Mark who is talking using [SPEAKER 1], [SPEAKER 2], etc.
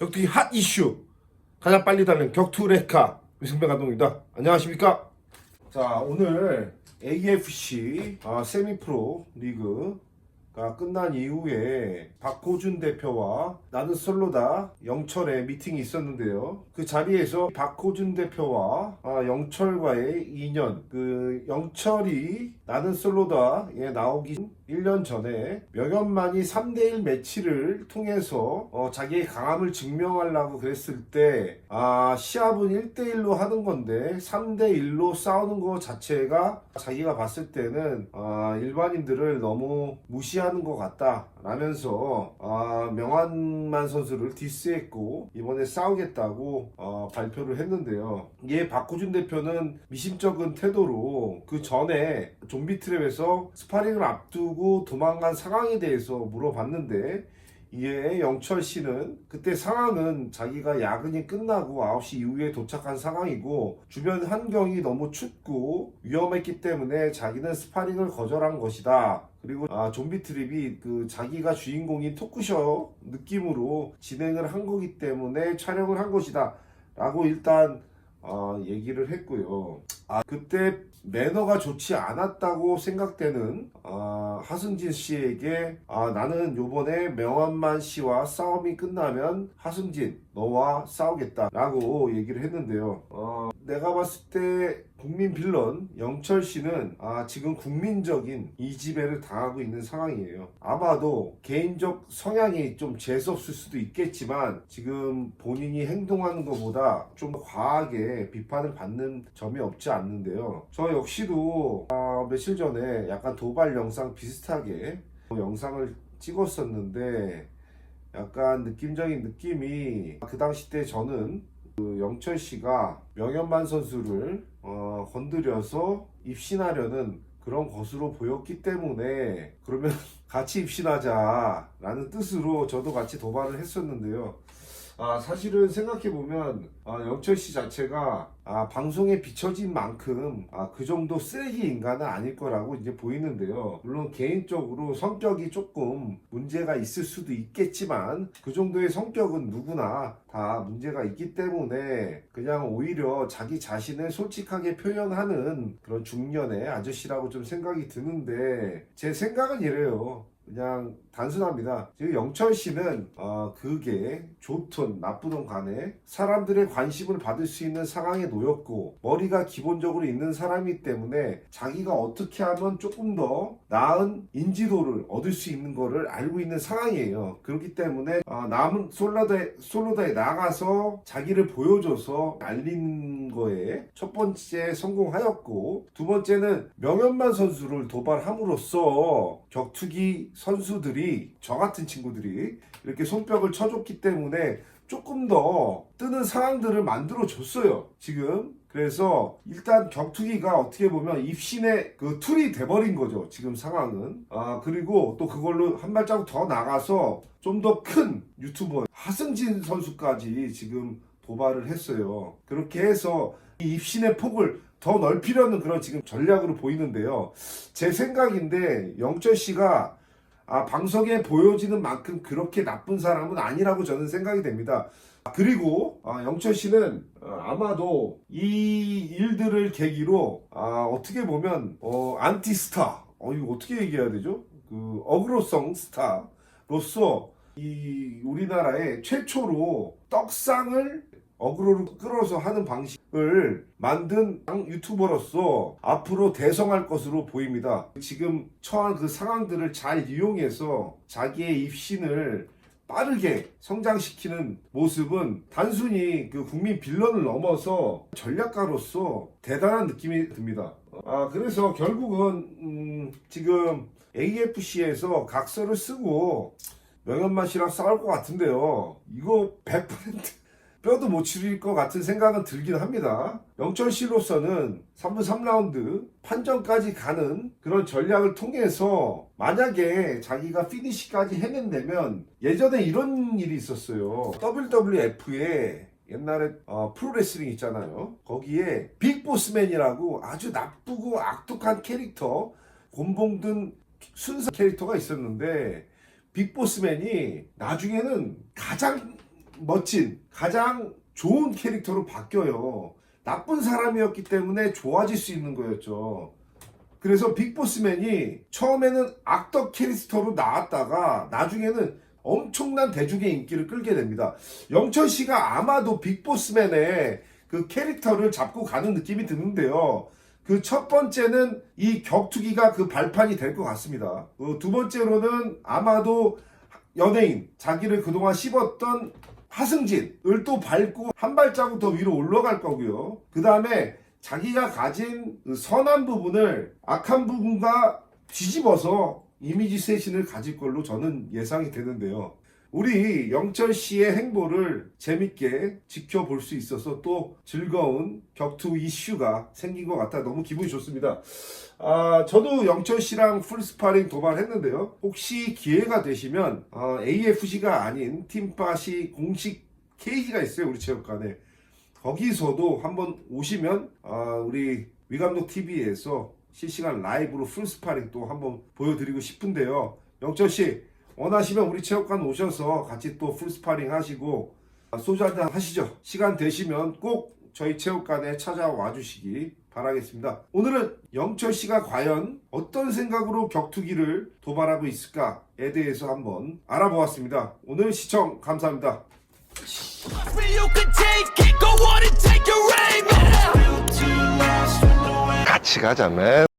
[SPEAKER 1] 격투기 핫 이슈 가장 빨리 달리는 격투 레카 위승배 감독입니다. 안녕하십니까? 자 오늘 AFC 아, 세미프로 리그가 끝난 이후에 박호준 대표와 나는 솔로다 영철의 미팅이 있었는데요. 그 자리에서 박호준 대표와 아, 영철과의 인연 그 영철이 나는 솔로다에 나오기 1년 전에 명현만이 3대1 매치를 통해서 어, 자기의 강함을 증명하려고 그랬을 때, 아, 시합은 1대1로 하는 건데, 3대1로 싸우는 것 자체가 자기가 봤을 때는, 아, 일반인들을 너무 무시하는 것 같다. 라면서, 아, 명한만 선수를 디스했고, 이번에 싸우겠다고, 어, 발표를 했는데요. 이에 박호준 대표는 미심쩍은 태도로 그 전에 좀비 트랩에서 스파링을 앞두고 도망간 상황에 대해서 물어봤는데 이에 영철 씨는 그때 상황은 자기가 야근이 끝나고 9시 이후에 도착한 상황이고 주변 환경이 너무 춥고 위험했기 때문에 자기는 스파링을 거절한 것이다. 그리고 아, 좀비 트립이 그 자기가 주인공인 토크쇼 느낌으로 진행을 한 거기 때문에 촬영을 한 것이다. 라고 일단 어, 얘기를 했고요. 아, 그때 매너가 좋지 않았다고 생각되는 아, 하승진 씨에게 아, 나는 요번에 명한만 씨와 싸움이 끝나면 하승진 너와 싸우겠다라고 얘기를 했는데요. 어, 내가 봤을 때 국민 빌런 영철 씨는 아, 지금 국민적인 이지배를 당하고 있는 상황이에요. 아마도 개인적 성향이 좀 재수없을 수도 있겠지만 지금 본인이 행동하는 것보다 좀 과하게 비판을 받는 점이 없지 않는데요. 저 역시도 아, 며칠 전에 약간 도발 영상 비슷하게 영상을 찍었었는데 약간 느낌적인 느낌이 그 당시 때 저는 그 영철 씨가 명현만 선수를 어, 건드려서 입신하려는 그런 것으로 보였기 때문에 그러면 같이 입신하자라는 뜻으로 저도 같이 도발을 했었는데요. 아, 사실은 생각해보면, 아, 영철 씨 자체가, 아, 방송에 비춰진 만큼, 아, 그 정도 쓰레기 인간은 아닐 거라고 이제 보이는데요. 물론 개인적으로 성격이 조금 문제가 있을 수도 있겠지만, 그 정도의 성격은 누구나 다 문제가 있기 때문에, 그냥 오히려 자기 자신을 솔직하게 표현하는 그런 중년의 아저씨라고 좀 생각이 드는데, 제 생각은 이래요. 그냥 단순합니다. 지금 영철 씨는 어, 그게 좋든 나쁘든 간에 사람들의 관심을 받을 수 있는 상황에 놓였고 머리가 기본적으로 있는 사람이기 때문에 자기가 어떻게 하면 조금 더 나은 인지도를 얻을 수 있는 거를 알고 있는 상황이에요. 그렇기 때문에 어, 남은 솔로다에, 솔로다에 나가서 자기를 보여줘서 알린 거에 첫 번째 성공하였고 두 번째는 명현만 선수를 도발함으로써 격투기 선수들이 저 같은 친구들이 이렇게 손뼉을 쳐줬기 때문에 조금 더 뜨는 상황들을 만들어 줬어요. 지금 그래서 일단 격투기가 어떻게 보면 입신의 그 툴이 돼버린 거죠. 지금 상황은. 아 그리고 또 그걸로 한 발자국 더 나가서 좀 더 큰 유튜버 하승진 선수까지 지금 도발을 했어요. 그렇게 해서 이 입신의 폭을 더 넓히려는 그런 지금 전략으로 보이는데요. 제 생각인데 영철 씨가 아, 방송에 보여지는 만큼 그렇게 나쁜 사람은 아니라고 저는 생각이 됩니다. 그리고 아, 영철 씨는 어, 아마도 이 일들을 계기로 아, 어떻게 보면 어, 안티스타 어, 이거 어떻게 얘기해야 되죠? 그 어그로성 스타로서 이 우리나라의 최초로 떡상을 어그로를 끌어서 하는 방식을 만든 유튜버로서 앞으로 대성할 것으로 보입니다. 지금 처한 그 상황들을 잘 이용해서 자기의 입신을 빠르게 성장시키는 모습은 단순히 그 국민 빌런을 넘어서 전략가로서 대단한 느낌이 듭니다. 아, 그래서 결국은, 음, 지금 AFC에서 각서를 쓰고 명현만 씨랑 싸울 것 같은데요. 이거 100% 뼈도 못 치릴 것 같은 생각은 들긴 합니다. 영철 씨로서는 3분 3라운드 판정까지 가는 그런 전략을 통해서 만약에 자기가 피니시까지 해낸다면 예전에 이런 일이 있었어요. WWF에 옛날에 어, 프로레슬링 있잖아요. 거기에 빅보스맨이라고 아주 나쁘고 악독한 캐릭터 곤봉든 순수 캐릭터가 있었는데 빅보스맨이 나중에는 가장 멋진 가장 좋은 캐릭터로 바뀌어요. 나쁜 사람이었기 때문에 좋아질 수 있는 거였죠. 그래서 빅보스맨이 처음에는 악덕 캐릭터로 나왔다가 나중에는 엄청난 대중의 인기를 끌게 됩니다. 영철 씨가 아마도 빅보스맨의 그 캐릭터를 잡고 가는 느낌이 드는데요. 그 첫 번째는 이 격투기가 그 발판이 될 것 같습니다. 그두 번째로는 아마도 연예인 자기를 그동안 씹었던 하승진을 또 밟고 한 발자국 더 위로 올라갈 거고요. 그 다음에 자기가 가진 그 선한 부분을 악한 부분과 뒤집어서 이미지 쇄신을 가질 걸로 저는 예상이 되는데요. 우리 영철 씨의 행보를 재밌게 지켜볼 수 있어서 또 즐거운 격투 이슈가 생긴 것 같아 너무 기분이 좋습니다. 아, 저도 영철 씨랑 풀스파링 도발했는데요. 혹시 기회가 되시면 어, AFC가 아닌 팀파시 공식 케이지가 있어요 우리 체육관에 거기서도 한번 오시면 아, 우리 위감독 TV에서 실시간 라이브로 풀스파링 또 한번 보여드리고 싶은데요. 영철 씨 원하시면 우리 체육관 오셔서 같이 또 풀스파링 하시고 아, 소주 한잔 하시죠. 시간 되시면 꼭 저희 체육관에 찾아와 주시기 바라겠습니다. 오늘은 영철 씨가 과연 어떤 생각으로 격투기를 도발하고 있을까에 대해서 한번 알아보았습니다. 오늘 시청 감사합니다. 같이 가자매.